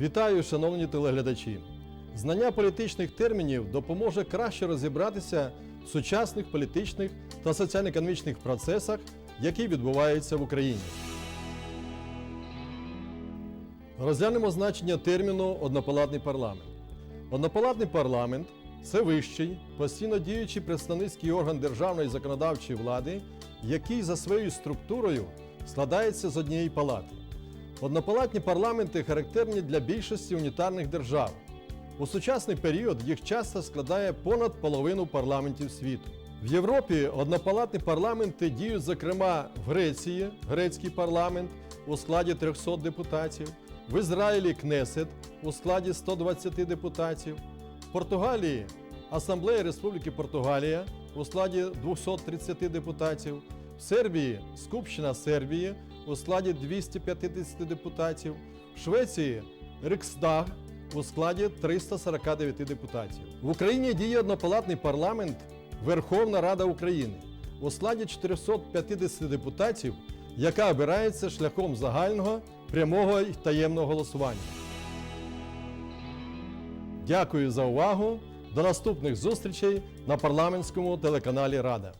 Вітаю, шановні телеглядачі! Знання політичних термінів допоможе краще розібратися в сучасних політичних та соціально-економічних процесах, які відбуваються в Україні. Розглянемо значення терміну однопалатний парламент. Однопалатний парламент це вищий, постійно діючий представницький орган державної законодавчої влади, який за своєю структурою складається з однієї палати. Однопалатні парламенти характерні для більшості унітарних держав. У сучасний період їх часто складає понад половину парламентів світу. В Європі однопалатні парламенти діють, зокрема, в Греції, грецький парламент у складі 300 депутатів, в Ізраїлі Кнесет у складі 120 депутатів, в Португалії Асамблея Республіки Португалія у складі 230 депутатів, в Сербії Скупщина Сербії у складі 250 депутатів, в Швеції Риксдаг у складі 349 депутатів. В Україні діє однопалатний парламент Верховна Рада України у складі 450 депутатів, яка обирається шляхом загального, прямого і таємного голосування. Дякую за увагу. До наступних зустрічей на парламентському телеканалі Рада.